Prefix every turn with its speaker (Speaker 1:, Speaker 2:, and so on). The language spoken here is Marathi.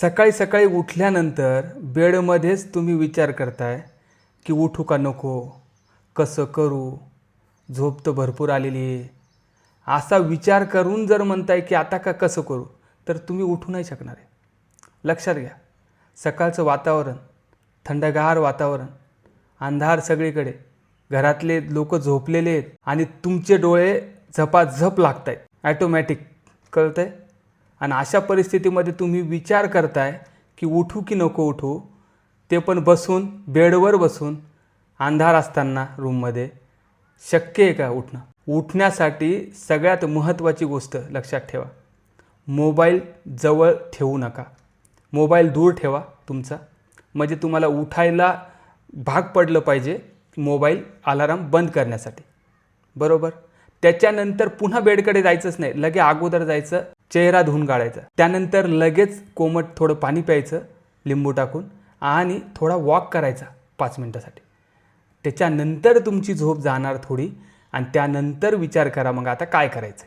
Speaker 1: सकाळी सकाळी उठल्यानंतर बेडमध्येच तुम्ही विचार करताय की उठू का नको कसं करू झोप तर भरपूर आलेली आहे. असा विचार करून जर म्हणताय की आता का कसं करू तर तुम्ही उठू नाही शकणार आहे. लक्षात घ्या सकाळचं वातावरण थंडगार वातावरण अंधार सगळीकडे घरातले लोक झोपलेले आहेत आणि तुमचे डोळे झपाझप लागत आहेत ॲटोमॅटिक कळतंय? आणि अशा परिस्थितीमध्ये तुम्ही विचार करताय की उठू की नको उठू ते पण बसून बेडवर बसून अंधार असताना रूममध्ये शक्य आहे का उठणं? उठण्यासाठी सगळ्यात महत्त्वाची गोष्ट लक्षात ठेवा. मोबाईल जवळ ठेवू नका. मोबाईल दूर ठेवा तुमचा. म्हणजे तुम्हाला उठायला भाग पडलं पाहिजे मोबाईल अलाराम बंद करण्यासाठी. बरोबर? त्याच्यानंतर पुन्हा बेडकडे जायचंच नाही. लगे अगोदर जायचं चेहरा धुवून गाळायचा. त्यानंतर लगेच कोमट थोडं पाणी प्यायचं लिंबू टाकून आणि थोडा वॉक करायचा पाच मिनटासाठी. त्याच्यानंतर तुमची झोप जाणार थोडी आणि त्यानंतर विचार करा मग आता काय करायचं